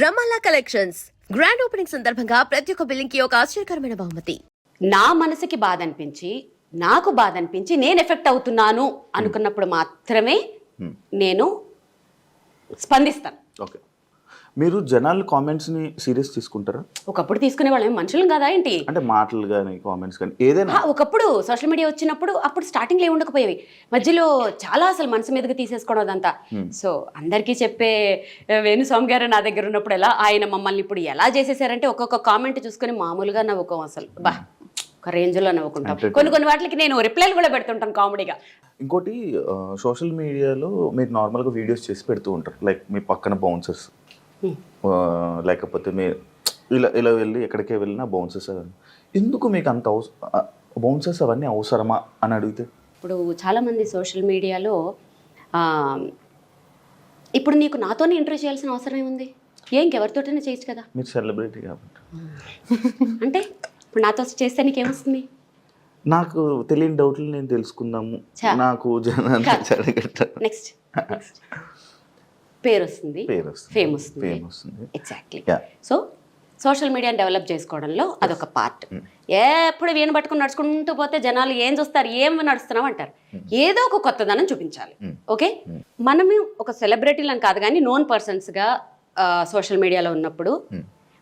రమాలా collections. Grand opening సందర్భంగా ప్రతి ఒక్క బిల్లింగ్కి ఒక ఆశ్చర్యకరమైన బహుమతి. నా మనసుకి బాధ అనిపించి నాకు బాధ అనిపించి నేను ఎఫెక్ట్ అవుతున్నాను అనుకున్నప్పుడు మాత్రమే నేను స్పందిస్తాను. ఓకే. మీరు జనాలు కామెంట్స్ని సీరియస్ తీసుకుంటారా? ఒకప్పుడు తీసుకునే వాళ్ళం మనుషులం కదా ఏంటి? అంటే మాటలు కానీ కామెంట్స్ కానీ ఏదైనా. ఒకప్పుడు సోషల్ మీడియా వచ్చినప్పుడు అప్పుడు స్టార్టింగ్లో ఏమి ఉండకపోయేవి. మధ్యలో చాలా అసలు మనసు మీదకి తీసేసుకోవడం అదంతా సో అందరికీ చెప్పే వేణుస్వామి గారు నా దగ్గర ఉన్నప్పుడు ఎలా ఆయన మమ్మల్ని ఇప్పుడు ఎలా చేసేసారంటే ఒక్కొక్క కామెంట్ చూసుకొని మామూలుగా నవ్వుకోం అసలు. బా ఒక రేంజ్లో నవ్వుకుంటాం. కొన్ని కొన్ని వాటికి నేను రిప్లైలు కూడా పెడుతుంటాను కామెడీగా. ఇంకోటి సోషల్ మీడియాలో మీరు నార్మల్గా వీడియోస్ చేసి పెడుతూ ఉంటారు. లైక్ మీ పక్కన బౌన్సర్స్ లేకపోతే మీ ఇలా ఇలా వెళ్ళి ఎక్కడికే వెళ్ళినా అవన్నీ. ఎందుకు మీకు అంత బౌన్సర్స్ అవన్నీ అవసరమా అని అడిగితే? ఇప్పుడు చాలామంది సోషల్ మీడియాలో ఇప్పుడు నీకు నాతోనే ఇంటర్వ్యూ చేయాల్సిన అవసరం ఏముంది? ఏ ఇంకెవరితోటైనా చేయొచ్చు కదా. మీరు సెలబ్రిటీ కాబట్టి. అంటే ఇప్పుడు నాతో చేస్తే నీకేమొస్తుంది? నాకు తెలియని డౌట్లు నేను తెలుసుకుందాము. నాకు జనాన్ని నెక్స్ట్ పేరు వస్తుంది ఫేమ్ వస్తుంది ఎగ్జాక్ట్లీ. సో సోషల్ మీడియాని డెవలప్ చేసుకోవడంలో అదొక పార్ట్ ఎప్పుడు వీణ పట్టుకుని నడుచుకుంటూ పోతే జనాలు ఏం చూస్తారు ఏం నడుస్తున్నాం అంటారు. ఏదో ఒక కొత్తదనం చూపించాలి. ఓకే మనము ఒక సెలబ్రిటీలను కాదు కానీ నోన్ పర్సన్స్గా సోషల్ మీడియాలో ఉన్నప్పుడు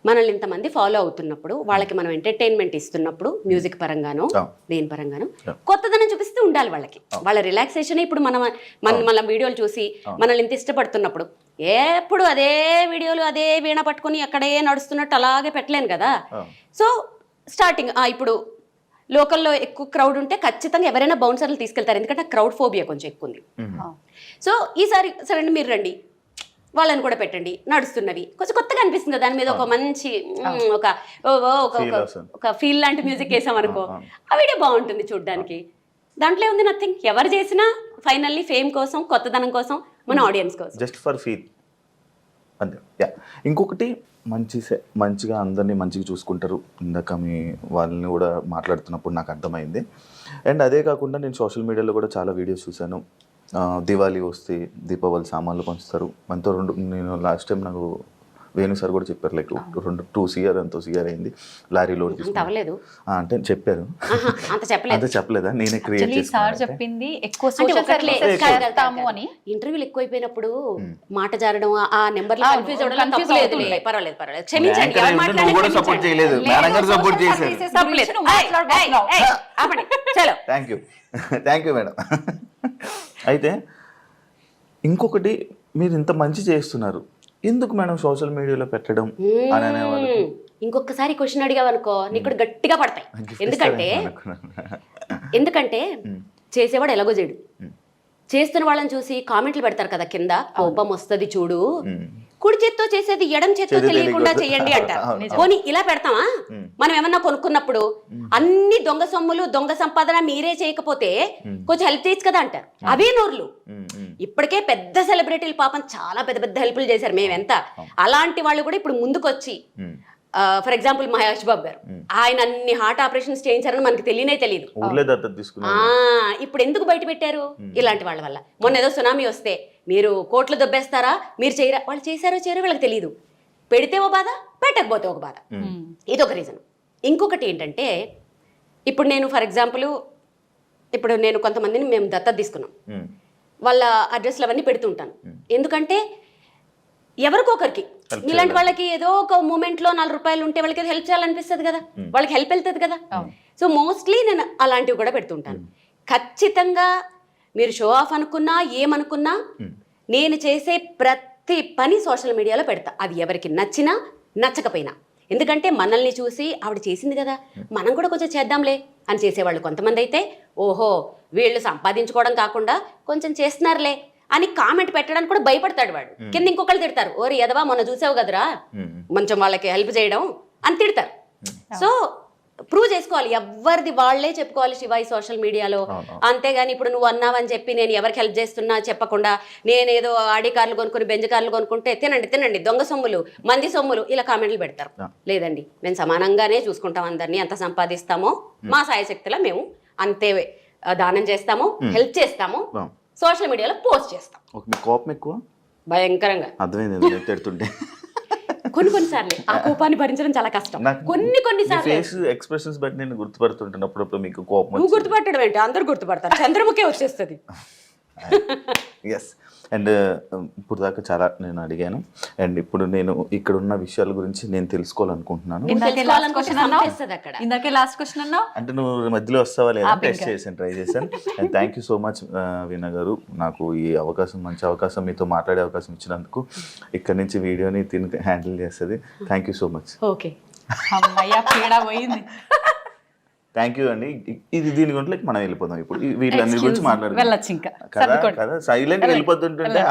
మనల్ని ఇంతమంది ఫాలో అవుతున్నప్పుడు వాళ్ళకి మనం ఎంటర్టైన్మెంట్ ఇస్తున్నప్పుడు మ్యూజిక్ పరంగాను. దేని పరంగాను. కొత్తదనం చూపిస్తూ ఉండాలి వాళ్ళకి. వాళ్ళ రిలాక్సేషన్ ఇప్పుడు మనం మన మన వీడియోలు చూసి మనల్ని ఇంత ఇష్టపడుతున్నప్పుడు ఎప్పుడు అదే వీడియోలు అదే వీణ పట్టుకొని అక్కడే నడుస్తున్నట్టు అలాగే పెట్టలేను కదా. సో స్టార్టింగ్ ఇప్పుడు లోకల్లో ఎక్కువ క్రౌడ్ ఉంటే ఖచ్చితంగా ఎవరైనా బౌన్సర్లు తీసుకెళ్తారు. ఎందుకంటే క్రౌడ్ ఫోబియా కొంచెం ఎక్కువ ఉంది సో ఈసారి సరే అండి మీరు రండి. వాళ్ళని కూడా పెట్టండి. నడుస్తున్నవి. కొంచెం కొత్తగా అనిపిస్తుంది కదా దాని మీద ఒక మంచి ఒక ఒక ఫీల్ లాంటి మ్యూజిక్ వేసాం అనుకో ఆ వీడియో బాగుంటుంది చూడడానికి. దాంట్లో ఉంది నథింగ్ ఎవరు చేసినా ఫైనల్లీ ఫేమ్ కోసం కొత్తదనం కోసం మన ఆడియన్స్ కోసం. జస్ట్ ఫర్ ఫీల్ అంతే. యా ఇంకొకటి మంచి సే- మంచిగా అందరినీ మంచిగా చూసుకుంటారు. ఇందాక మీ వాళ్ళని కూడా మాట్లాడుతున్నప్పుడు నాకు అర్థమైంది. అండ్ అదే కాకుండా నేను సోషల్ మీడియాలో కూడా చాలా వీడియోస్ చూశాను. దివాళీ వస్తే దీపావళి సామాన్లు పంచుతారు. మనతో రెండు నేను లాస్ట్ టైం నాకు వేణు సార్ కూడా చెప్పారు లైక్ రెండు టూ సిఆర్ ఎంతో సిఆర్ అయింది. లారీ లోడ్ అంత తీసుకుని అవ్వలేదు. ఆ, అంటే చెప్పారు. అంత చెప్పలేదు. అంతే చెప్పలేదా? నేనే క్రియేట్ సార్ చెప్పింది ఎక్కువ. అని. ఇంటర్వ్యూలు ఎక్కువైపోయినప్పుడు మాట జారడం ఆ- అవుతుంటాయి. పర్వాలేదు క్షమించండి నువ్వు కూడా సపోర్ట్. చేయలేదు. మేడం గారు సపోర్ట్ చేశారు. తప్పలేదు ఏయ్, ఏయ్, ఏయ్, ఆపండి. చలో. Thank you thank you madam అయితే ఇంకొకటి మీరు ఇంత మంచి చేస్తున్నారు. ఎందుకు మేడం సోషల్ మీడియాలో పెట్టడం అని అనేవాళ్ళు? మ్మ్. ఇంకొకసారి క్వశ్చన్ అడిగావు అనుకో నీకు కూడా గట్టిగా పడతాయి. ఎందుకంటే ఎందుకంటే చేసేవాడు ఎలాగో చేయడు. చేస్తున్న వాళ్ళని చూసి కామెంట్లు పెడతారు కదా కింద కోపం వస్తది చూడు. కుడి చేత్తో చేసేది ఎడం చేత్తో చేతి తెలియకుండా. చెయ్యండి అంటారు. పోనీ ఇలా పెడతామా మనం ఏమన్నా కొనుక్కున్నప్పుడు అన్ని దొంగ సొమ్ములు దొంగ సంపాదన మీరే చేయకపోతే కొంచెం హెల్ప్ చేయొచ్చు కదా అంటారు. అవే నోర్లు. ఇప్పటికే పెద్ద సెలబ్రిటీలు పాపం చాలా పెద్ద పెద్ద హెల్ప్లు చేశారు మేమెంత. అలాంటి వాళ్ళు కూడా ఇప్పుడు ముందుకొచ్చి ఫర్ ఎగ్జాంపుల్ మహేష్ బాబు గారు. ఆయన అన్ని హార్ట్ ఆపరేషన్స్ చేయించారని మనకి తెలియనే తెలియదు ఇప్పుడు ఎందుకు బయట పెట్టారు? ఇలాంటి వాళ్ళ వల్ల. మొన్న ఏదో సునామీ వస్తే మీరు కోట్లు దొబ్బేస్తారా? మీరు చేయరా? వాళ్ళు చేశారో చేయరో వాళ్ళకి తెలియదు పెడితే ఓ బాధ పెట్టకపోతే ఒక బాధ. ఇది ఒక రీజన్ ఇంకొకటి ఏంటంటే ఇప్పుడు నేను ఫర్ ఎగ్జాంపుల్ ఇప్పుడు నేను కొంతమందిని మేము దత్తత తీసుకున్నాం. వాళ్ళ అడ్రస్లు అవన్నీ పెడుతుంటాను ఎందుకంటే ఎవరికొకరికి ఇలాంటి వాళ్ళకి ఏదో ఒక మూమెంట్లో నాలుగు రూపాయలు ఉంటే వాళ్ళకి హెల్ప్ చేయాలనిపిస్తుంది కదా. వాళ్ళకి హెల్ప్ వెళ్తుంది కదా. సో మోస్ట్లీ నేను అలాంటివి కూడా పెడుతుంటాను ఖచ్చితంగా మీరు షో ఆఫ్ అనుకున్నా ఏమనుకున్నా నేను చేసే ప్రతి పని సోషల్ మీడియాలో పెడతా. అది ఎవరికి నచ్చినా నచ్చకపోయినా. ఎందుకంటే మనల్ని చూసి ఆవిడ చేసింది కదా మనం కూడా కొంచెం చేద్దాంలే అని చేసేవాళ్ళు కొంతమంది అయితే ఓహో వీళ్ళు సంపాదించుకోవడం కాకుండా కొంచెం చేస్తున్నారులే అని కామెంట్ పెట్టడానికి కూడా భయపడతాడు వాడు. కింద ఇంకొకళ్ళు తిడతారు ఓరి ఎదవా మొన్న చూసావు కదరా. కొంచెం వాళ్ళకి హెల్ప్ చేయడం అని తిడతారు. సో ప్రూవ్ చేసుకోవాలి. ఎవరిది వాళ్ళే చెప్పుకోవాలి శివాయి సోషల్ మీడియాలో. అంతేగాని ఇప్పుడు నువ్వు అన్నావని చెప్పి నేను ఎవరికి హెల్ప్ చేస్తున్నా చెప్పకుండా నేనేదో ఆడి కార్లు కొనుక్కుని బెంజ్ కార్లు కొనుక్కుంటే తినండి తినండి. దొంగ సొమ్ములు మంది సొమ్ములు ఇలా కామెంట్లు పెడతారు. లేదండి. మేము సమానంగానే చూసుకుంటాం అందరినీ. ఎంత సంపాదిస్తామో మా సాయశక్తిలో మేము అంతే దానం చేస్తాము హెల్ప్ చేస్తాము. సోషల్ మీడియాలో పోస్ట్ చేస్తాం. కోపం ఎక్కువ? భయంకరంగా. అర్థమైంది తిడుతుంటే. కొన్ని కొన్ని సార్లు. ఆ కోపాన్ని భరించడం చాలా కష్టం. కొన్ని కొన్ని సార్లు. ఫేస్ ఎక్స్ప్రెషన్స్ బట్టి నేను గుర్తుపడుతుంటాను అప్పుడప్పుడు మీకు కోపం నువ్వు గుర్తుపట్టడం ఏంటి అందరు గుర్తుపడతారు. చంద్రముఖే వచ్చేస్తుంది. ఎస్ అండ్ ఇప్పుడు దాకా చాలా నేను అడిగాను. అండ్ ఇప్పుడు నేను ఇక్కడ ఉన్న విషయాల గురించి నేను తెలుసుకోవాలనుకుంటున్నాను. ఇందాకే లాస్ట్ తెలుసుకోవాలనుకుంటే క్వశ్చన్ అన్నావు? చంపేస్తది అక్కడ. ఇందాకే లాస్ట్ క్వశ్చన్ అన్నావు? అంటే నువ్వు మధ్యలో వస్తావా లేదా? టెస్ట్. చేశాను ట్రై చేశాను and thank you so much Veena garu. నాకు ఈ అవకాశం మంచి అవకాశం మీతో మాట్లాడే అవకాశం ఇచ్చినందుకు ఇక్కడ నుంచి వీడియోని తిని హ్యాండిల్ చేస్తుంది. Thank you so much okay అమ్మయ్య పీడ పోయింది. థ్యాంక్ యూ అండి. ఇది దీని గురించి మనం వెళ్ళిపోదాం ఇప్పుడు. వీళ్ళందరి గురించి వెళ్ళొచ్చు ఇంకా. కదా. కదా సైలెంట్ వెళ్ళిపోతుంటుంటే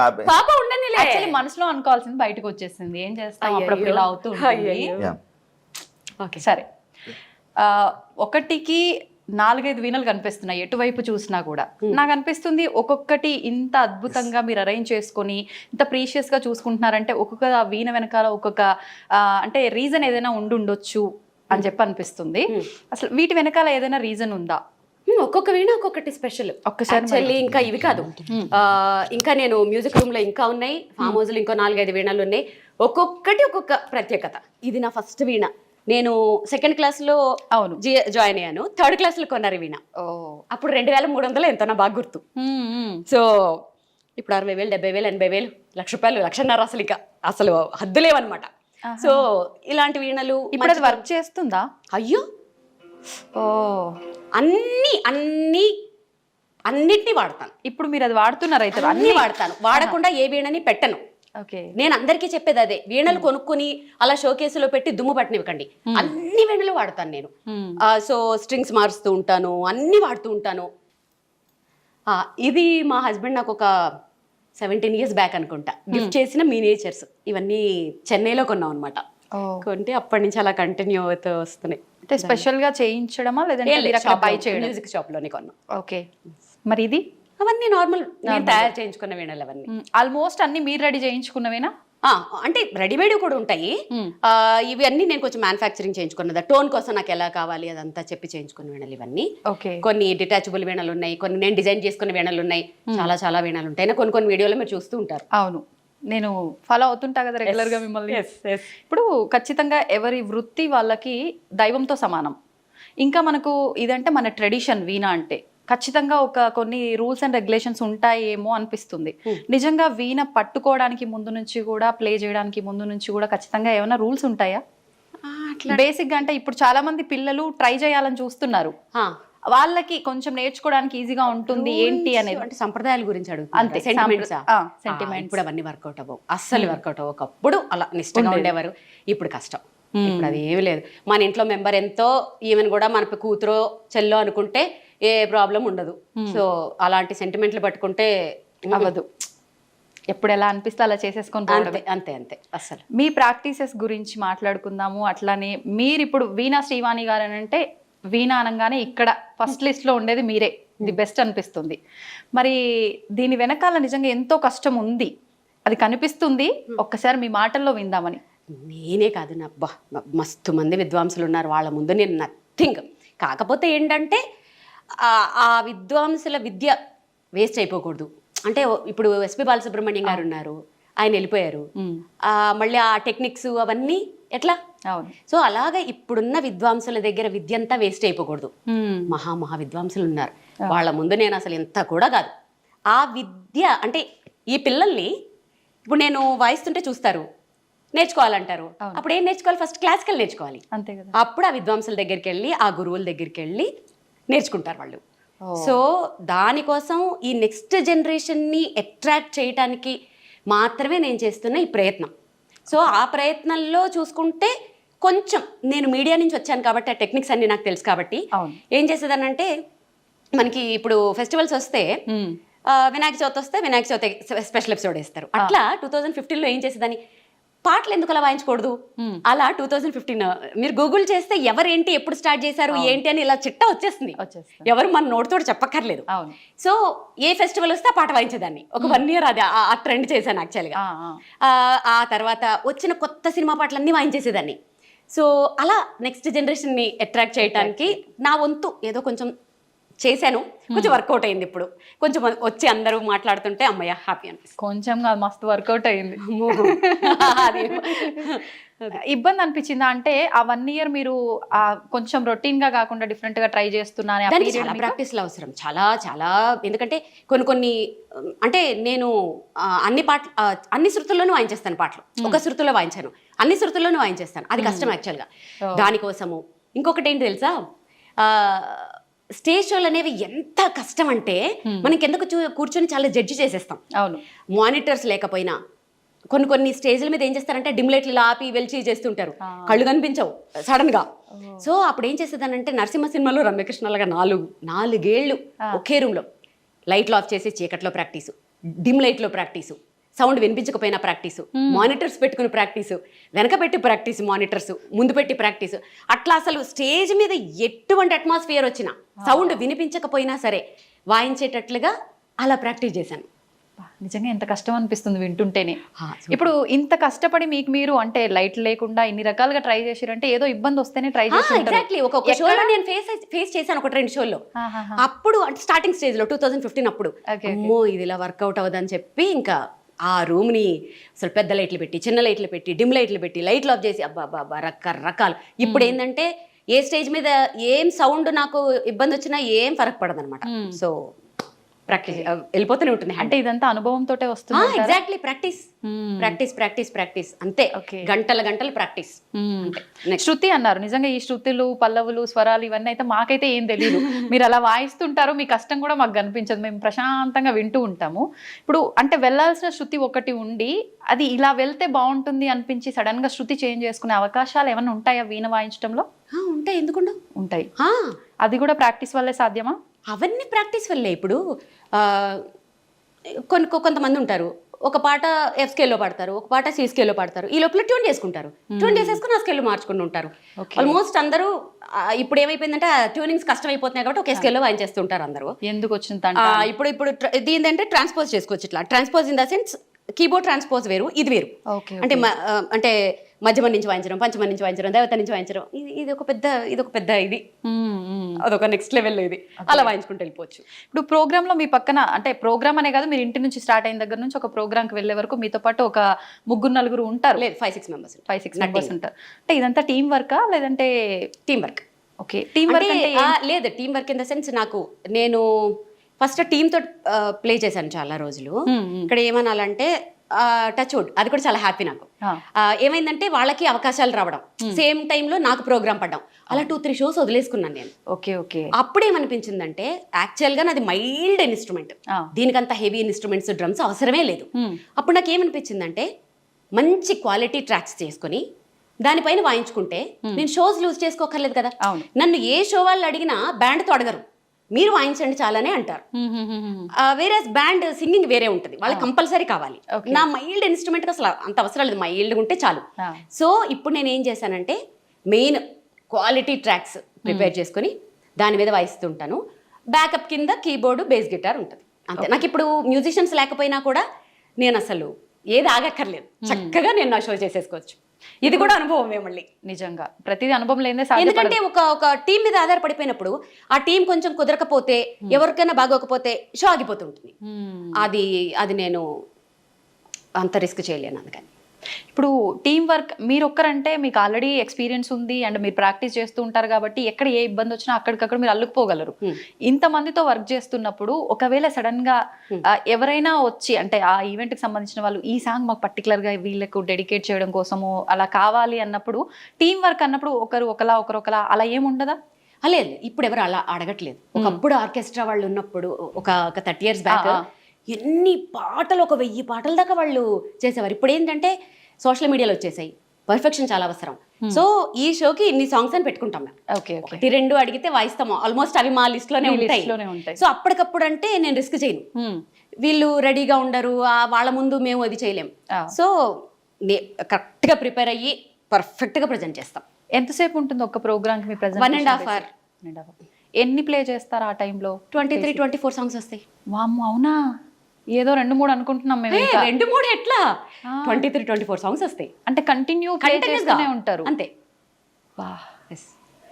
మనసులో అనుకోవాల్సింది బయటకు వచ్చేసింది. ఏం చేస్తాం ఇలా అవుతూ ఓకే సరే. ఒకటికి నాలుగైదు వీణలు కనిపిస్తున్నాయి. ఎటువైపు చూసినా కూడా. నాకు అనిపిస్తుంది ఒక్కొక్కటి ఇంత అద్భుతంగా మీరు అరేంజ్ చేసుకొని ఇంత ప్రీషియస్గా చూసుకుంటున్నారంటే ఒక్కొక్క వీణ వెనకాల ఒక్కొక్క అంటే రీజన్ ఏదైనా ఉండి ఉండొచ్చు అని చెప్పి అనిపిస్తుంది. అసలు వీటి వెనకాల ఏదైనా రీజన్ ఉందా? ఒక్కొక్క వీణ ఒక్కొక్కటి స్పెషల్. ఒక్కసారి ఇంకా ఇవి కాదు. ఇంకా నేను మ్యూజిక్ రూమ్లో ఇంకా ఉన్నాయి. ఫామ్ హౌస్లో ఇంకో నాలుగైదు వీణలు ఉన్నాయి. ఒక్కొక్కటి ఒక్కొక్క ప్రత్యేకత. ఇది నా ఫస్ట్ వీణ. నేను సెకండ్ క్లాస్లో అవును జాయిన్ అయ్యాను. థర్డ్ క్లాస్లో కొన్నారు వీణ. అప్పుడు రెండు వేల మూడు వందలు ఎంతో నా బాగా గుర్తు. సో ఇప్పుడు అరవై వేలు డెబ్బై వేలు ఎనభై వేలు లక్ష రూపాయలు లక్షన్నర అసలు ఇక అసలు హద్దులేవన్నమాట సో ఇలాంటి వీణలు ఇప్పుడు అది వర్క్ చేస్తుందా? అయ్యో! ఓ అన్ని అన్ని అన్నిటినీ వాడతాను. ఇప్పుడు మీరు అది వాడుతున్నారు అయితే అన్ని వాడతాను. వాడకుండా ఏ వీణని పెట్టను. ఓకే. నేను అందరికీ చెప్పేది అదే వీణలు కొనుక్కుని అలా షోకేసులో పెట్టి దుమ్ము పట్టనివ్వకండి అన్ని వీణలు వాడతాను నేను. సో స్ట్రింగ్స్ మారుస్తూ ఉంటాను అన్ని వాడుతూ ఉంటాను. ఇది మా హస్బెండ్ నాకు ఒక సెవెంటీన్ ఇయర్స్ బ్యాక్ అనుకుంటా. గిఫ్ట్ చేసిన మినియేచర్స్ ఇవన్నీ చెన్నైలో కొన్నాం అనమాట కొంటే అప్పటి నుంచి అలా కంటిన్యూ అవుతూ వస్తున్నాయి. అంటే స్పెషల్గా చేయించడమా లేదంటే బై చేయడం? మ్యూజిక్ షాప్లోనే కొన్నాం. ఓకే. మరి ఇది అవన్నీ నార్మల్ నేను తయారు చేయించుకున్న వీణలు అవన్నీ. ఆల్మోస్ట్ అన్ని మీరు రెడీ చేయించుకున్నవేనా? అంటే రెడీమేడ్ కూడా ఉంటాయి. మ్మ్. ఆ, ఇవి అన్ని నేను కొంచెం మ్యానుఫ్యాక్చరింగ్ చేయించుకున్నది? టోన్ కోసం నాకు ఎలా కావాలి? అదంతా చెప్పి చేయించుకున్న వీణలు ఇవన్నీ. ఓకే. కొన్ని డిటాచబుల్ వీణలు ఉన్నాయి. కొన్ని నేను డిజైన్ చేసుకున్న వీణలు ఉన్నాయి. చాలా చాలా వీణలు ఉంటాయి. కొన్ని కొన్ని వీడియోలో మీరు చూస్తూ ఉంటారు. అవును. నేను ఫాలో అవుతుంటా కదా రెగ్యులర్గా మిమ్మల్ని? ఇప్పుడు ఖచ్చితంగా ఎవరి వృత్తి వాళ్ళకి దైవంతో సమానం. ఇంకా మనకు ఇదంటే మన ట్రెడిషన్ వీణ అంటే. ఖచ్చితంగా ఒక కొన్ని రూల్స్ అండ్ రెగ్యులేషన్స్ ఉంటాయేమో అనిపిస్తుంది. నిజంగా వీణ పట్టుకోవడానికి ముందు నుంచి కూడా ప్లే చేయడానికి ముందు నుంచి కూడా ఖచ్చితంగా ఏమైనా రూల్స్ ఉంటాయా? బేసిక్గా అంటే ఇప్పుడు చాలా మంది పిల్లలు ట్రై చేయాలని చూస్తున్నారు. వాళ్ళకి కొంచెం నేర్చుకోవడానికి ఈజీగా ఉంటుంది ఏంటి అనేది. అంటే సంప్రదాయాల గురించి అంతే, అడుగుతుంది సెంటిమెంట్స్ sentiments. ఇప్పుడు అవన్నీ వర్కౌట్ అవ్వవు. అస్సలు వర్కౌట్ అవ్వవు. ఒకప్పుడు అలా నిష్టంగా ఉండేవారు. ఇప్పుడు కష్టం. ఇప్పుడు అది ఏమీ లేదు. మన ఇంట్లో మెంబర్ ఎంతో ఈమెన్ కూడా మన కూతురో చెల్లో అనుకుంటే ఏ ప్రాబ్లం ఉండదు. సో అలాంటి సెంటిమెంట్లు పట్టుకుంటే అవ్వదు. ఎప్పుడు ఎలా అనిపిస్తే అలా చేసేసుకొని అంతే అంతే అంతే అస్సలు. మీ ప్రాక్టీసెస్ గురించి మాట్లాడుకుందాము. అట్లానే మీరు ఇప్పుడు వీణా శ్రీవాణి గారు అని అంటే వీణా అనగానే ఇక్కడ ఫస్ట్ లిస్ట్లో ఉండేది మీరే. ది బెస్ట్ అనిపిస్తుంది. మరి దీని వెనకాల నిజంగా ఎంతో కష్టం ఉంది. అది కనిపిస్తుంది. ఒక్కసారి మీ మాటల్లో విందామని. నేనే కాదు నా మస్తు మంది విద్వాంసులు ఉన్నారు. వాళ్ళ ముందు నేను నథింగ్ కాకపోతే ఏంటంటే ఆ- విద్వాంసుల విద్య వేస్ట్ అయిపోకూడదు. అంటే ఇప్పుడు ఎస్పి బాలసుబ్రహ్మణ్యం గారు ఉన్నారు. ఆయన వెళ్ళిపోయారు. మళ్ళీ ఆ టెక్నిక్స్ అవన్నీ ఎట్లా? సో అలాగే ఇప్పుడున్న విద్వాంసుల దగ్గర విద్య అంతా వేస్ట్ అయిపోకూడదు. మహా మహా విద్వాంసులు ఉన్నారు. వాళ్ళ ముందు నేను అసలు ఎంత కూడా కాదు. ఆ విద్య అంటే ఈ పిల్లల్ని ఇప్పుడు నేను వాయిస్తుంటే చూస్తారు. నేర్చుకోవాలంటారు. అప్పుడు ఏం నేర్చుకోవాలి? ఫస్ట్ క్లాసికల్ నేర్చుకోవాలి. అంతే కదా. అప్పుడు ఆ విద్వాంసుల దగ్గరికి వెళ్ళి ఆ గురువుల దగ్గరికి వెళ్ళి నేర్చుకుంటారు వాళ్ళు. సో దానికోసం ఈ నెక్స్ట్ జనరేషన్ని అట్రాక్ట్ చేయటానికి మాత్రమే నేను చేస్తున్న ఈ ప్రయత్నం. సో ఆ ప్రయత్నంలో చూసుకుంటే కొంచెం నేను మీడియా నుంచి వచ్చాను కాబట్టి ఆ టెక్నిక్స్ అన్ని నాకు తెలుసు కాబట్టి ఏం చేసేదానంటే మనకి ఇప్పుడు ఫెస్టివల్స్ వస్తే వినాయక చవితి వస్తే వినాయక చవితి స్పెషల్ ఎపిసోడ్ వేస్తారు. అట్లా టూ థౌజండ్ ఫిఫ్టీన్లో ఏం చేసేదాన్ని? పాటలు ఎందుకు అలా వాయించకూడదు? అలా టూ థౌజండ్ ఫిఫ్టీన్ మీరు గూగుల్ చేస్తే ఎవరేంటి ఎప్పుడు స్టార్ట్ చేశారు ఏంటి అని ఇలా చిట్టా వచ్చేస్తుంది. ఎవరు మన నోటితోటి చెప్పక్కర్లేదు. సో ఏ ఫెస్టివల్ వస్తే ఆ పాట వాయించేదాన్ని. ఒక వన్ ఇయర్ అది ఆ- ట్రెండ్ చేశాను యాక్చువల్గా ఆ తర్వాత వచ్చిన కొత్త సినిమా పాటలన్నీ వాయించేసేదాన్ని. సో అలా నెక్స్ట్ జనరేషన్ని అట్రాక్ట్ చేయడానికి నా వంతు ఏదో కొంచెం చేశాను. కొంచెం వర్కౌట్ అయింది ఇప్పుడు. కొంచెం వచ్చి అందరూ మాట్లాడుతుంటే అమ్మయ్య హ్యాపీ అనిపిస్తుంది. కొంచెం కాదు మస్తు వర్కౌట్ అయింది. ఇబ్బంది అనిపించిందా? అంటే ఆ వన్ ఇయర్ మీరు కొంచెం రొటీన్గా కాకుండా డిఫరెంట్గా ట్రై చేస్తున్నా అనే ఆ దానికి period చాలా ప్రాక్టీస్లు అవసరం. చాలా చాలా. ఎందుకంటే కొన్ని కొన్ని అంటే నేను అన్ని పాటలు ఆ, అన్ని శృతుల్లోనూ వాయించేస్తాను పాటలు. ఒక శృతిలో వాయించాను. అన్ని శృతుల్లోనూ వాయించేస్తాను. అది కష్టం యాక్చువల్గా. దానికోసము. ఇంకొకటి ఏంటి తెలుసా? స్టేజ్ షోలు అనేవి ఎంత కష్టం అంటే మనం కిందకు చూ- కూర్చొని చాలా జడ్జి చేసేస్తాం. అవును. మానిటర్స్ లేకపోయినా కొన్ని కొన్ని స్టేజ్ల మీద ఏం చేస్తారంటే డిమ్ లైట్లు ఆపి వెలిచి చేస్తుంటారు. కళ్ళు కనిపించవు సడన్గా సో అప్పుడు ఏం చేసేదానంటే నరసింహ సినిమాలో రమ్యకృష్ణలాగా నాలుగు నాలుగేళ్ళు ఒకే రూమ్లో లైట్లు ఆఫ్ చేసి చీకట్లో ప్రాక్టీసు డిమ్ లైట్లో ప్రాక్టీసు. సౌండ్ వినిపించకపోయినా ప్రాక్టీసు. మానిటర్స్ పెట్టుకుని ప్రాక్టీసు. వెనక పెట్టి ప్రాక్టీస్ మానిటర్స్ ముందు పెట్టి ప్రాక్టీసు. అట్లా అసలు స్టేజ్ మీద ఎటువంటి అట్మాస్ఫియర్ వచ్చినా సౌండ్ వినిపించకపోయినా సరే వాయించేటట్లుగా అలా ప్రాక్టీస్ చేశాను. నిజంగా ఎంత కష్టం అనిపిస్తుంది వింటుంటేనే. ఇప్పుడు ఇంత కష్టపడి మీకు మీరు అంటే లైట్ లేకుండా ఇన్ని రకాలుగా ట్రై చేసిరంటే ఏదో ఇబ్బంది వస్తేనే ట్రై. ఎగ్జాక్ట్లీ. ఒక షోలో నేను ఫేస్ ఫేస్ చేశాను ఒక రెండు షోల్లో. అప్పుడు అంటే స్టార్టింగ్ స్టేజ్లో టూ థౌజండ్ ఫిఫ్టీన్ అప్పుడు. అమ్మో ఇది ఇలా వర్కౌట్ అవ్వదని చెప్పి ఇంకా ఆ రూమ్ని అసలు పెద్ద లైట్లు పెట్టి చిన్న లైట్లు పెట్టి డిమ్ లైట్లు పెట్టి లైట్లు ఆఫ్ చేసి అబ్బా అబ్బా అబ్బా రకరకాలు. ఇప్పుడు ఏంటంటే ఏ స్టేజ్ మీద ఏం సౌండ్ నాకు ఇబ్బంది వచ్చినా ఏం ఫరక్ పడదు అనమాట సో ప్రాక్టీస్ వెళ్ళిపోతూనే ఉంటుంది. అంటే ఇదంతా అనుభవంతో వస్తుంది exactly practice. Practice practice practice. అంతే. గంటల గంటలు ప్రాక్టీస్. Next. శృతి అన్నారు. నిజంగా ఈ శృతులు పల్లవులు స్వరాలు ఇవన్నీ అయితే మాకైతే ఏం తెలియదు మీరు అలా వాయిస్తుంటారు మీ కష్టం కూడా మాకు కనిపించదు. మేము ప్రశాంతంగా వింటూ ఉంటాము. ఇప్పుడు అంటే వెళ్ళాల్సిన శృతి ఒకటి ఉండి అది ఇలా వెళ్తే బాగుంటుంది అనిపించి సడన్గా శృతి చేంజ్ చేసుకునే అవకాశాలు ఏమైనా ఉంటాయా వీణ వాయించడంలో ఉంటాయి. ఎందుకుండా ఉంటాయి. అది కూడా ప్రాక్టీస్ వల్లే సాధ్యమా? అవన్నీ ప్రాక్టీస్ వల్లే. ఇప్పుడు కొన్ని కొంతమంది ఉంటారు. ఒక పాట ఎఫ్ స్కేల్లో పాడతారు ఒక పాట సి స్కేల్లో పాడతారు. ఈ లోపల ట్యూన్ చేసుకుంటారు. ట్యూన్ చేసేసుకుని ఆ స్కేల్లో మార్చుకుని ఉంటారు. ఆల్మోస్ట్ అందరూ ఇప్పుడు ఏమైపోయిందంటే ట్యూనింగ్స్ కష్టం అయిపోతున్నాయి కాబట్టి ఒకే స్కేల్లో వాయించేస్తుంటారు అందరూ. ఎందుకు వచ్చింది ఇప్పుడు ఇప్పుడు దీని అంటే ట్రాన్స్పోజ్ చేసుకోవచ్చు ఇట్లా. Transpose in the sense keyboard transpose వేరు ఇది వేరు. అంటే అంటే మధ్యమ నుంచి వాయించడం పంచమ నుంచి వాయించడం దేవత నుంచి వాయించడం. ఇది ఇది ఒక పెద్ద ఇది ఒక పెద్ద ఇది. అదొక నెక్స్ట్ లెవెల్లో ఇది. అలా వాయించుకుంటూ వెళ్ళిపోవచ్చు. ఇప్పుడు ప్రోగ్రామ్లో మీ పక్కన అంటే ప్రోగ్రామ్ అనే కాదు మీరు ఇంటి నుంచి స్టార్ట్ అయిన దగ్గర నుంచి ఒక ప్రోగ్రామ్కి వెళ్ళే వరకు మీతో పాటు ఒక ముగ్గురు నలుగురు ఉంటారు. లేదు five six members five six members ఉంటారు. అంటే ఇదంతా టీం వర్కా లేదంటే team work okay team work లేదు team work in the sense నాకు నేను ఫస్ట్ టీమ్ తోటి ప్లే చేశాను చాలా రోజులు. ఇక్కడ ఏమనాలంటే టచ్ వుడ్ అది కూడా చాలా హ్యాపీ నాకు. ఏమైందంటే వాళ్ళకి అవకాశాలు రావడం. సేమ్ టైంలో నాకు ప్రోగ్రామ్ పడ్డం. అలా టూ త్రీ షోస్ వదిలేసుకున్నాను నేను. Okay okay. అప్పుడేమనిపించిందంటే యాక్చువల్గా నాది మైల్డ్ ఇన్స్ట్రుమెంట్. దీనికంత హెవీ ఇన్స్ట్రుమెంట్స్ డ్రమ్స్ అవసరమే లేదు. Hmm. అప్పుడు నాకు ఏమనిపించిందంటే మంచి క్వాలిటీ ట్రాక్స్ చేసుకొని దానిపైన వాయించుకుంటే నేను షోస్ లూజ్ చేసుకోకర్లేదు కదా. నన్ను ఏ షో వాళ్ళు అడిగినా బ్యాండ్తో అడగరు. మీరు వాయించండి చాలానే అంటారు. వేరే బ్యాండ్ సింగింగ్ వేరే ఉంటుంది. వాళ్ళకి కంపల్సరీ కావాలి. నా మైల్డ్ ఇన్స్ట్రుమెంట్ అసలు అంత అవసరం లేదు. మైల్డ్ ఉంటే చాలు. సో ఇప్పుడు నేను ఏం చేశానంటే మెయిన్ క్వాలిటీ ట్రాక్స్ ప్రిపేర్ చేసుకొని దాని మీద వాయిస్తుంటాను. బ్యాకప్ కింద కీబోర్డు బేస్ గిటార్ ఉంటుంది. అంతే. నాకు ఇప్పుడు మ్యూజిషియన్స్ లేకపోయినా కూడా నేను అసలు ఏది ఆగక్కర్లేదు. చక్కగా నేను నా షో చేసేసుకోవచ్చు. ఇది కూడా అనుభవమే మళ్ళీ. నిజంగా. ప్రతిదీ అనుభవం లేదే ఎందుకంటే ఒక ఒక టీం మీద ఆధారపడిపోయినప్పుడు ఆ టీం కొంచెం కుదరకపోతే ఎవరికైనా బాగోకపోతే షో ఆగిపోతుంటుంది. అది అది నేను అంత రిస్క్ చేయలేను అందుకని. ఇప్పుడు టీం వర్క్ మీరు ఒక్కరంటే మీకు ఆల్రెడీ ఎక్స్పీరియన్స్ ఉంది అండ్ మీరు ప్రాక్టీస్ చేస్తూ ఉంటారు కాబట్టి ఎక్కడ ఏ ఇబ్బంది వచ్చినా అక్కడికక్కడ మీరు అల్లుకుపోగలరు. Hmm. ఇంత మందితో వర్క్ చేస్తున్నప్పుడు ఒకవేళ సడన్గా ఆ, ఎవరైనా వచ్చి అంటే ఆ ఈవెంట్కి సంబంధించిన వాళ్ళు ఈ సాంగ్ మాకు పర్టికులర్గా వీళ్ళకు డెడికేట్ చేయడం కోసము అలా కావాలి అన్నప్పుడు టీం వర్క్ అన్నప్పుడు ఒకరు ఒకలా ఒకరు ఒకలా అలా ఏముండదా లేదు ఇప్పుడు ఎవరు అలా అడగట్లేదు. ఒకప్పుడు ఆర్కెస్ట్రా వాళ్ళు ఉన్నప్పుడు ఒక థర్టీ ఇయర్స్ బ్యాక్. ఎన్ని పాటలు ఒక వెయ్యి పాటల దాకా వాళ్ళు చేసేవారు. ఇప్పుడు ఏంటంటే సోషల్ మీడియాలో వచ్చేసాయి. పర్ఫెక్షన్ చాలా అవసరం. సో ఈ షోకి ఇన్ని సాంగ్స్ అని పెట్టుకుంటాం మేము. Okay okay. ఒకటి రెండు అడిగితే వాయిస్తాము. ఆల్మోస్ట్ అవి మా లిస్ట్లోనే ఉంటాయి. సో అప్పటికప్పుడు అంటే నేను రిస్క్ చేయను. వీళ్ళు రెడీగా ఉండరు. వాళ్ళ ముందు మేము అది చేయలేం. సో కరెక్ట్గా ప్రిపేర్ అయ్యి పర్ఫెక్ట్గా ప్రజెంట్ చేస్తాం. ఎంతసేపు ఉంటుంది ఒక program me present One and half hour. ఎన్ని ప్లే చేస్తారు ఆ టైంలో? Twenty three twenty four songs వస్తాయి. వామ్మో అవునా? ఏదో రెండు మూడు అనుకుంటున్నాం మేము ఇంకా. రెండు మూడు ఎట్లా ఆ. Twenty three twenty four songs వస్తాయి అంటే కంటిన్యూ ప్లే Continuous గా. చేస్తూనే ఉంటారు అంతే వా.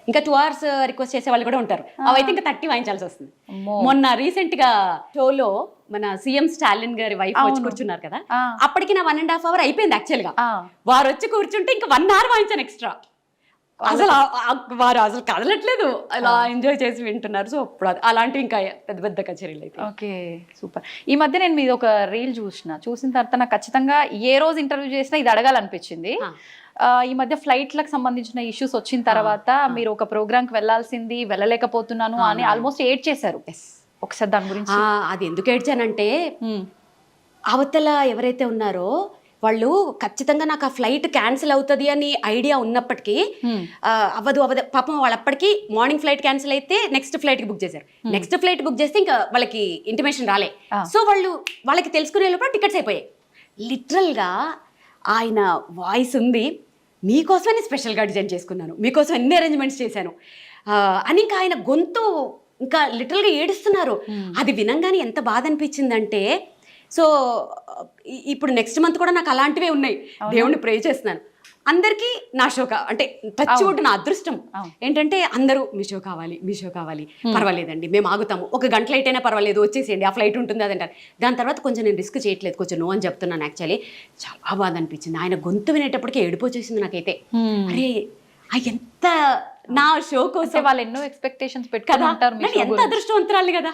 ఇంకా టూ అవర్స్ రిక్వెస్ట్ చేసే వాళ్ళు కూడా ఉంటారు అవైతే ఇంకా థర్టీ వాయించాల్సి వస్తుంది అమ్మో. మొన్న రీసెంట్గా షోలో మన సీఎం స్టాలిన్ గారి వైఫ్ వచ్చి కూర్చున్నారు కదా ఆ. అప్పటికి నా వన్ అండ్ హాఫ్ అవర్ అయిపోయింది యాక్చువల్గా ఆ. వారు వచ్చి కూర్చుంటే ఇంకా వన్ అవర్ వాయించాను ఎక్స్ట్రా అసలు వారు అసలు కదలట్లేదు. అలా ఎంజాయ్ చేసి వింటున్నారు. సో ఇప్పుడు అది- అలాంటివి ఇంకా పెద్ద పెద్ద కచేరీలు అయితే. ఓకే. సూపర్. ఈ మధ్య నేను మీది ఒక రీల్ చూసిన. చూసిన తర్వాత నాకు ఖచ్చితంగా ఏ రోజు ఇంటర్వ్యూ చేసినా ఇది అడగాలనిపించింది. ఈ మధ్య ఫ్లైట్లకు సంబంధించిన ఇష్యూస్ వచ్చిన తర్వాత మీరు ఒక ప్రోగ్రామ్కి వెళ్ళాల్సింది వెళ్ళలేకపోతున్నాను అని ఆల్మోస్ట్ ఏడ్ చేశారు ఒకసారి దాని గురించి. అది ఎందుకు ఏడ్చానంటే. అవతల ఎవరైతే ఉన్నారో వాళ్ళు ఖచ్చితంగా నాకు ఆ ఫ్లైట్ క్యాన్సిల్ అవుతుంది అని ఐడియా ఉన్నప్పటికీ అవ్వదు అవ్వదు. పాపం వాళ్ళు అప్పటికి మార్నింగ్ ఫ్లైట్ క్యాన్సిల్ అయితే నెక్స్ట్ ఫ్లైట్కి బుక్ చేశారు. నెక్స్ట్ ఫ్లైట్ బుక్ చేస్తే ఇంకా వాళ్ళకి ఇంటిమేషన్ రాలే. సో వాళ్ళు వాళ్ళకి తెలుసుకునే లోపల టికెట్స్ అయిపోయాయి. లిటరల్గా ఆయన వాయిస్ ఉంది మీకోసమని స్పెషల్గా డిజైన్ చేసుకున్నాను. మీకోసం ఎన్ని అరేంజ్మెంట్స్ చేశాను. అని ఇంకా ఆయన గొంతు ఇంకా లిటరల్గా ఏడుస్తున్నారు. అది వినంగానే ఎంత బాధ అనిపించిందంటే సో ఇప్పుడు నెక్స్ట్ మంత్ కూడా నాకు అలాంటివే ఉన్నాయి. దేవుణ్ణి ప్రే చేస్తున్నాను. అందరికీ నా షో అంటే టచ్ వుడ్ నా అదృష్టం. ఏంటంటే అందరూ మీ షో కావాలి మీ షో కావాలి పర్వాలేదండి మేము ఆగుతాము. ఒక గంట లైట్ అయినా పర్వాలేదు వచ్చేసేయండి ఆ ఫ్లైట్ ఉంటుంది అదంటారు దాని తర్వాత కొంచెం నేను రిస్క్ చేయట్లేదు కొంచెం నో అని చెప్తున్నాను యాక్చువల్లీ చాలా బాధ అనిపించింది. ఆయన గొంతు వినేటప్పటికీ ఏడుపు వచ్చేసింది నాకైతే. అరే ఎంత నా షో కోసం. వాళ్ళు ఎన్నో ఎక్స్పెక్టేషన్స్ show ఎంత. అదృష్టవంతురాలి కదా.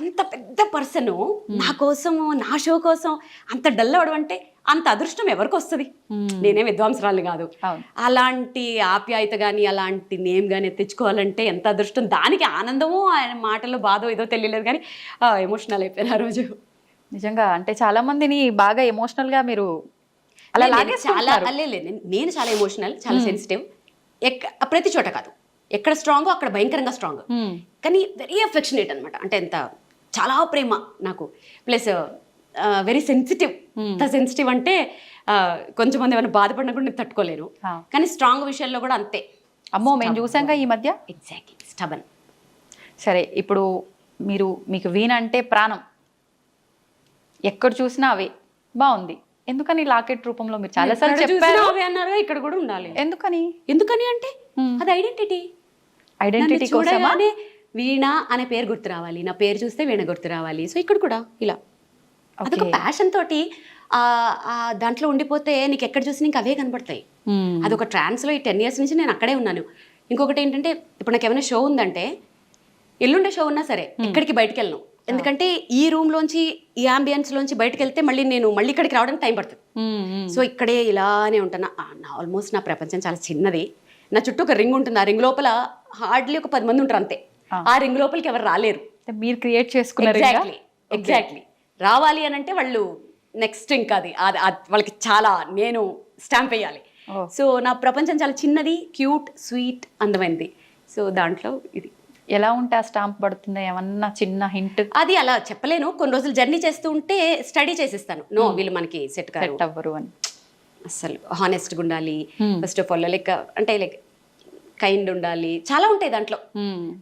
అంత పెద్ద పర్సన్ నా కోసం నా షో కోసం అంత డల్ అవడం అంటే అంత అదృష్టం ఎవరికి వస్తుంది? నేనే విద్వాంసరాలు కాదు. అలాంటి ఆప్యాయత కానీ అలాంటి నేమ్ కానీ తెచ్చుకోవాలంటే ఎంత అదృష్టం? దానికి ఆనందమో ఆయన మాటలో బాధో ఏదో తెలియలేదు కానీ ఎమోషనల్ అయిపోయాను ఆ రోజు. నిజంగా అంటే చాలా మందిని బాగా ఎమోషనల్గా మీరు అలా లేదు, నేను చాలా లేదు, నేను చాలా ఎమోషనల్ చాలా సెన్సిటివ్ ఎక్క ప్రతి చోట కాదు. ఎక్కడ స్ట్రాంగో అక్కడ భయంకరంగా స్ట్రాంగ్. కానీ వెరీ అఫెక్షనేట్ అనమాట అంటే ఎంత చాలా ప్రేమ నాకు. Plus very sensitive. ఎంత సెన్సిటివ్ అంటే కొంచెం మంది ఏమైనా బాధపడినా కూడా నేను తట్టుకోలేను. కానీ స్ట్రాంగ్ విషయాల్లో కూడా అంతే. అమ్మో మేము చూసాంగా ఈ మధ్య? ఎగ్జాక్ట్లీ స్టబన్ సరే ఇప్పుడు మీరు మీకు వీణ అంటే ప్రాణం. ఎక్కడ చూసినా అవే. బాగుంది. ఎందుకని లాకెట్ రూపంలో మీరు చాలాసార్లు చెప్పారు? అన్నారు ఇక్కడ కూడా ఉండాలి. ఎందుకని? ఎందుకని అంటే. అది ఐడెంటిటీ ఐడెంటిటీ కోసమా చూడగానే వీణ అనే పేరు గుర్తు రావాలి. నా పేరు చూస్తే వీణ గుర్తు రావాలి. సో ఇక్కడ కూడా ఇలా. అదొక. ప్యాషన్ తోటి దాంట్లో ఉండిపోతే నీకు ఎక్కడ చూసినా ఇంకా అవే కనపడతాయి. అదొక ట్రాన్స్లో ఈ టెన్ ఇయర్స్ నుంచి నేను అక్కడే ఉన్నాను. ఇంకొకటి ఏంటంటే ఇప్పుడు నాకు ఏమైనా షో ఉందంటే ఎల్లుండే షో ఉన్నా సరే ఎక్కడికి బయటకు వెళ్ళను. ఎందుకంటే ఈ రూమ్ లోంచి ఈ అంబియన్స్ లోంచి బయటకు వెళ్తే మళ్ళీ నేను మళ్ళీ ఇక్కడికి రావడానికి టైం పడుతుంది. సో ఇక్కడే ఇలానే ఉంటాను ఆల్మోస్ట్ నా ప్రపంచం చాలా చిన్నది. నా చుట్టూ ఒక రింగ్ ఉంటుంది. ఆ రింగ్ లోపల హార్డ్లీ ఒక పది మంది ఉంటారు అంతే. ఆ. రింగ్ లోపలికి ఎవరు రాలేరు. మీరు క్రియేట్ చేసుకున్నారు? ఎగ్జాక్ట్లీ ఎగ్జాక్ట్లీ రావాలి అని అంటే వాళ్ళు నెక్స్ట్ ఇంకా అది. వాళ్ళకి చాలా నేను స్టాంప్ వేయాలి. సో నా ప్రపంచం చాలా చిన్నది క్యూట్ స్వీట్ అందమైనది సో దాంట్లో ఇది. ఎలా ఉంటే ఆ స్టాంప్ పడుతుందా ఏమన్నా చిన్న హింట్? అది అలా చెప్పలేను. కొన్ని రోజులు జర్నీ చేస్తూ ఉంటే స్టడీ చేసిస్తాను. నో వీళ్ళు మనకి సెట్ సెట్ అవ్వరు అని. అసలు హానెస్ట్గా ఉండాలి. Hmm. First of all like అంటే లైక్ కైండ్ ఉండాలి. చాలా ఉంటాయి దాంట్లో.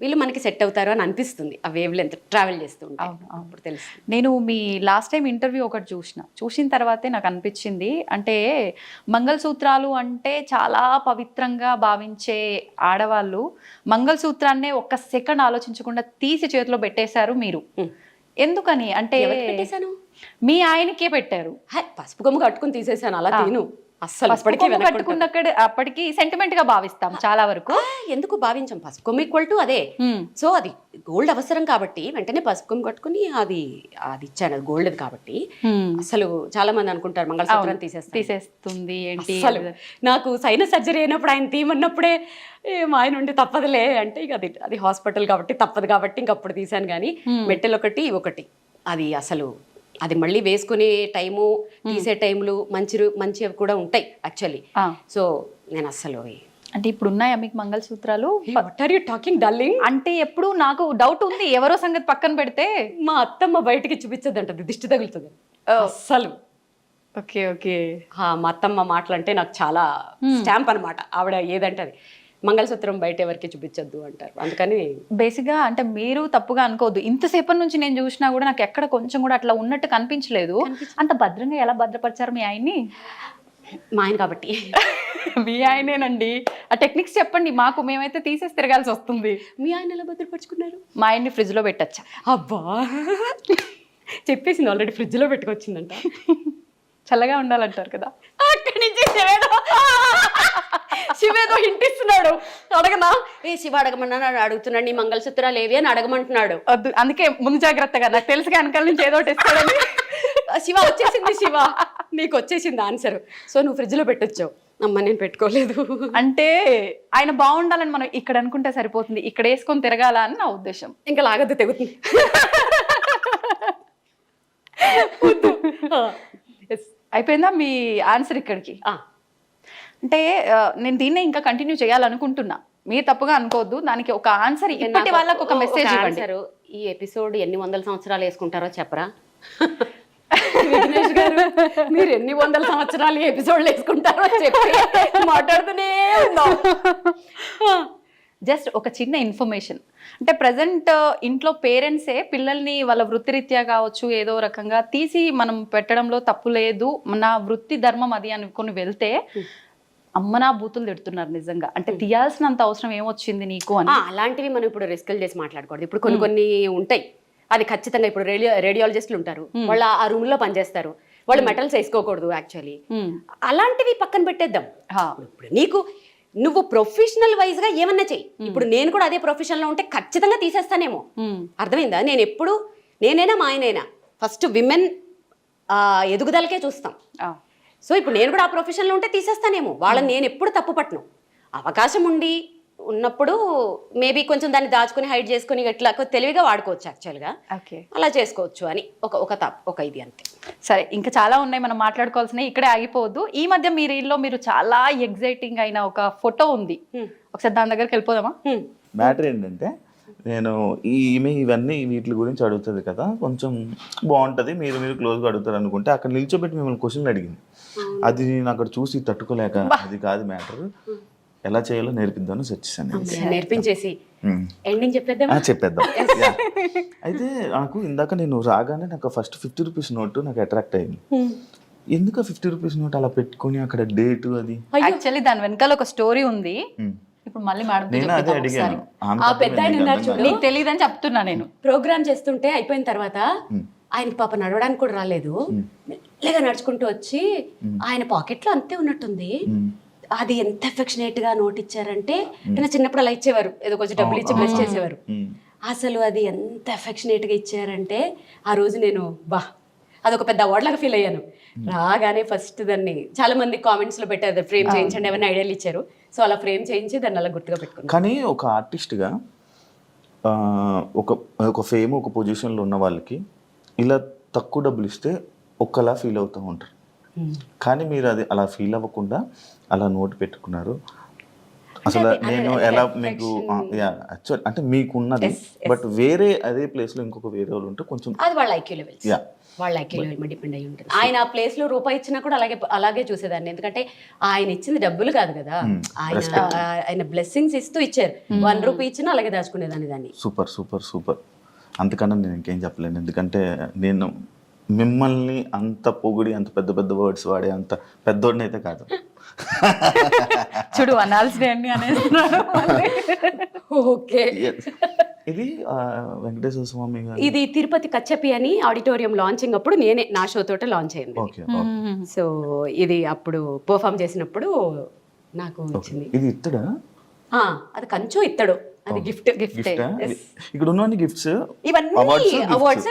వీళ్ళు మనకి సెట్ అవుతారు అని అనిపిస్తుంది. ఆ వేవ్ లెంత్ ట్రావెల్ చేస్తూ. అప్పుడు తెలుస్తుంది. నేను మీ లాస్ట్ టైం ఇంటర్వ్యూ ఒకటి చూసిన. చూసిన తర్వాతే నాకు అనిపించింది. అంటే మంగళసూత్రాలు అంటే చాలా పవిత్రంగా భావించే ఆడవాళ్ళు మంగళసూత్రాన్నే ఒక్క సెకండ్ ఆలోచించకుండా తీసి చేతిలో పెట్టేశారు మీరు. ఎందుకని? అంటే పెట్టేశాను? మీ ఆయనకే పెట్టారు. హే, పసుపు కొమ్ము కట్టుకుని తీసేసాను అలా తిను. కొమ్ము వెనక్కి కట్టుకున్నక్కడ అప్పటికి సెంటిమెంట్గా భావిస్తాం చాలా వరకు. ఎందుకు భావించాం? పసుపు కొమ్ము ఈక్వల్ టు అదే. సో అది గోల్డ్ అవసరం కాబట్టి వెంటనే పసుపు కొమ్ము కట్టుకుని అది అది ఇచ్చాను అది గోల్డ్ కాబట్టి. అసలు చాలా మంది అనుకుంటారు మంగళసూత్రం అవును. తీసేస్తాను. తీసేస్తుంది ఏంటి అసలు నాకు సైనస్ సర్జరీ అయినప్పుడు ఆయన తీయమన్నప్పుడే ఏం ఆయన ఉండి తప్పదులే అంటే ఇక అది అది హాస్పిటల్ కాబట్టి తప్పదు కాబట్టి ఇంక అప్పుడు తీసాను కానీ మెట్టెలు ఒకటి ఒకటి. అది అసలు అది మళ్ళీ వేసుకునే టైము తీసే టైములు మంచి మంచివి కూడా ఉంటాయి యాక్చువల్లీ సో నేను అస్సలు అంటే ఇప్పుడు ఉన్నాయా మీకు మంగళసూత్రాలు? What are you talking darling అంటే ఎప్పుడు నాకు డౌట్ ఉంది ఎవరో సంగతి పక్కన పెడితే. మా అత్తమ్మ బయటికి చూపించదంటది దిష్టి తగులుతుంది. అస్సలు. Okay okay. మా అత్తమ్మ మాటలు అంటే నాకు చాలా స్టాంప్ అన్నమాట ఆవిడ ఏదంటే అది. మంగళసూత్రం బయట ఎవరికి చూపించొద్దు అంటారు. అందుకని బేసిక్గా అంటే మీరు తప్పుగా అనుకోవద్దు. ఇంతసేపటి నుంచి నేను చూసినా కూడా నాకు ఎక్కడ కొంచెం కూడా అట్లా ఉన్నట్టు కనిపించలేదు. అంత భద్రంగా ఎలా భద్రపరిచారు మీ ఆయన్ని? మా ఆయన కాబట్టి. మీ ఆయనేనండి. ఆ టెక్నిక్స్ చెప్పండి. మాకు మేమైతే తీసేసి తిరగాల్సి వస్తుంది. మీ ఆయన ఎలా భద్రపరుచుకున్నారు? మా ఆయన్ని ఫ్రిడ్జ్లో పెట్టచ్చా? అబ్బా! చెప్పేసింది ఆల్రెడీ ఫ్రిడ్జ్లో పెట్టుకొచ్చిందంట. చల్లగా ఉండాలంటారు కదా. అక్కడి నుంచి శివేదో ఇస్తున్నాడు అడగనా? ఏ శివ అడగమన్నా? అడుగుతున్నాడు నీ మంగళసూత్రాలు ఏవి? అని అడగమంటున్నాడు. వద్దు అందుకే ముందు జాగ్రత్తగా నాకు తెలుసు వెనకాల నుంచి ఏదో ఒకటి ఇస్తాడని. శివ వచ్చేసింది శివ. నీకు వచ్చేసింది ఆన్సర్. సో నువ్వు ఫ్రిడ్జ్లో పెట్టొచ్చావు. అమ్మ నేను పెట్టుకోలేదు. అంటే ఆయన బాగుండాలని మనం ఇక్కడ అనుకుంటే సరిపోతుంది. ఇక్కడ వేసుకొని తిరగాల అని నా ఉద్దేశం. ఇంకా లాగద్దు తెగుతుంది. అయిపోయిందా మీ ఆన్సర్ ఇక్కడికి? అంటే నేను దీన్నే ఇంకా కంటిన్యూ చేయాలనుకుంటున్నా. మీరు తప్పుగా అనుకోవద్దు. దానికి ఒక ఆన్సర్ ఇప్పటి వాళ్ళకి ఒక మెసేజ్ ఇవ్వండి. ఈ ఎపిసోడ్ ఎన్ని వందల సంవత్సరాలు వేసుకుంటారో చెప్పరా? విఘ్నేష్ గారు మీరు ఎన్ని వందల సంవత్సరాలు ఎపిసోడ్లు వేసుకుంటారో చెప్పి మాట్లాడుతూనే ఉన్నాం. జస్ట్ ఒక చిన్న ఇన్ఫర్మేషన్ అంటే ప్రజెంట్ ఇంట్లో పేరెంట్సే పిల్లల్ని వాళ్ళ వృత్తిరీత్యా కావచ్చు ఏదో రకంగా తీసి మనం పెట్టడంలో తప్పు లేదు నా వృత్తి ధర్మం అది అనుకొని వెళ్తే అమ్మనా బూతులు తిడుతున్నారు నిజంగా. అంటే తీయాల్సినంత అవసరం ఏమొచ్చింది నీకు అని? అలాంటివి మనం ఇప్పుడు రిస్కులు చేసి మాట్లాడకూడదు. ఇప్పుడు కొన్ని కొన్ని ఉంటాయి. అది ఖచ్చితంగా ఇప్పుడు రేడియో రేడియాలజిస్టులు ఉంటారు. వాళ్ళు ఆ రూమ్లో పనిచేస్తారు. వాళ్ళు మెటల్స్ వేసుకోకూడదు యాక్చువల్లీ. అలాంటివి పక్కన పెట్టేద్దాం. ఇప్పుడు నీకు నువ్వు ప్రొఫెషనల్ వైజ్గా ఏమన్నా చెయ్యి. ఇప్పుడు నేను కూడా అదే ప్రొఫెషన్లో ఉంటే ఖచ్చితంగా తీసేస్తానేమో. అర్థమైందా? నేను ఎప్పుడు నేనైనా మా ఆయనైనా ఫస్ట్ విమెన్ ఎదుగుదలకే చూస్తాం. సో ఇప్పుడు నేను కూడా ఆ ప్రొఫెషన్లో ఉంటే తీసేస్తానేమో. వాళ్ళని నేను ఎప్పుడు తప్పు పట్టను. అవకాశం ఉండి ఉన్నప్పుడు మేబీ కొంచెం దాన్ని దాచుకుని హైడ్ చేసుకుని ఇట్లా తెలివిగా వాడుకోవచ్చు యాక్చువల్గా ఓకే అలా చేసుకోవచ్చు అని ఒక ఒక తప్ ఒక ఇది అంతే. సరే ఇంకా చాలా ఉన్నాయి. మనం మాట్లాడుకోవాల్సినవి ఇక్కడే ఆగిపోవద్దు. ఈ మధ్య మీ రీల్లో మీరు చాలా ఎగ్జైటింగ్ అయిన ఒక ఫోటో ఉంది. ఒకసారి దాని దగ్గరికి వెళ్ళిపోదామా. మ్యాటర్ ఏంటంటే నేను ఈ ఈమె ఇవన్నీ వీటి గురించి అడుగుతుంది కదా కొంచెం బాగుంటుంది మీరు మీరు క్లోజ్గా అడుగుతారు అనుకుంటే అక్కడ నిల్చోబెట్టి మిమ్మల్ని క్వశ్చన్ అడిగింది. అది నేను అక్కడ చూసి తట్టుకోలేక అది కాదు మ్యాటర్. ఎలా చేయాలో నేర్పిద్దామని. అమ్మయ్య, నేర్పించేసి. ఎండింగ్ చెప్పేద్దాం. అయితే నాకు ఇందాక నేను రాగానే నాకు ఫస్ట్ ఫిఫ్టీ రూపీస్ నోట్ నాకు అట్రాక్ట్ అయింది. ఎందుకు ఫిఫ్టీ రూపీస్ నోట్ అలా పెట్టుకొని అక్కడ డేట్ అది? యాక్చువల్లీ దాని వెనకాల ఒక స్టోరీ ఉంది. ఇప్పుడు మళ్ళీ మేడం ఆ పెద్ద ఆయన నీకు ఉన్నారు చూడు. నీకు తెలియదని చెప్తున్నా నేను. ప్రోగ్రామ్ చేస్తుంటే అయిపోయిన తర్వాత ఆయనకి పాప నడవడానికి కూడా రాలేదు. మెల్లగా నడుచుకుంటూ వచ్చి ఆయన పాకెట్లో అంతే ఉన్నట్టుంది. అది ఎంత అఫెక్షనేట్గా నోట్ ఇచ్చారంటే నేను చిన్నప్పుడు అలా ఇచ్చేవారు. ఏదో కొంచెం డబ్బులు ఇచ్చి బ్లెస్ చేసేవారు. అసలు అది ఎంత అఫెక్షనేట్గా ఇచ్చారంటే ఆ రోజు నేను బా అదొక పెద్ద అవార్డ్ లాగా ఫీల్ అయ్యాను రాగానే ఫస్ట్ దాన్ని చాలా మంది కామెంట్స్లో పెట్టారు. ఫ్రేమ్ చేయించండి ఏమైనా ఐడియాలు ఇచ్చారు. సో అలా ఫ్రేమ్ చేయించి దాన్ని అలా గుర్తుగా పెట్టుకున్నాను కానీ ఒక ఆర్టిస్ట్గా ఒక ఒక ఫేమ్ ఒక పొజిషన్లో ఉన్న వాళ్ళకి ఇలా తక్కువ డబ్బులు ఇస్తే ఒక్కలా ఫీల్ అవుతూ ఉంటారు. కానీ మీరు అది అలా ఫీల్ అవ్వకుండా అలా నోటు పెట్టుకున్నారు. అసలు నేను ఎలా మీకు యాక్చువల్ అంటే మీకున్నది. బట్ వేరే అదే ప్లేస్లో ఇంకొక వేరే వాళ్ళు ఉంటే కొంచెం అది వాళ్ళ ఐక్యూ లెవెల్స్ యా వాళ్ళ ఐక్యూ లెవెల్ మీద డిపెండ్ అయి ఉంటుంది. ఆయన ఆ ప్లేస్లో రూపాయి ఇచ్చినా కూడా అలాగే అలాగే చూసేదాన్ని. ఎందుకంటే ఆయన ఇచ్చింది డబ్బులు కాదు కదా. ఆయన ఆయన బ్లెస్సింగ్స్ ఇస్తూ ఇచ్చారు. వన్ రూపీ ఇచ్చినా అలాగే దాచుకునేదాన్ని దాన్ని సూపర్ సూపర్ సూపర్ అంతకన్నా నేను ఇంకేం చెప్పలేను. ఎందుకంటే నేను మిమ్మల్ని అంత పొగిడి అంత పెద్ద పెద్ద వర్డ్స్ వాడే అంత పెద్దోడిని అయితే కాదు. చూడు అనాల్సిన అన్ని అనేస్తున్నాడు ఓకే. ఇది వెంకటేశ్వర స్వామి గారు. ఇది తిరుపతి కచ్చపి అని ఆడిటోరియం లాంచింగ్ అప్పుడు నేనే నా షో తోట లాంచ్ అయింది ఓకే సో ఇది అప్పుడు పర్ఫామ్ చేసినప్పుడు నాకు వచ్చింది. ఇది ఇత్తడా? ఆ, అది కంచు ఇత్తడు. అది గిఫ్ట్ గిఫ్ట్ గిఫ్ట్ ఇక్కడ ఉన్నవన్నీ గిఫ్ట్స్ ఇవన్నీ. అవార్డ్స్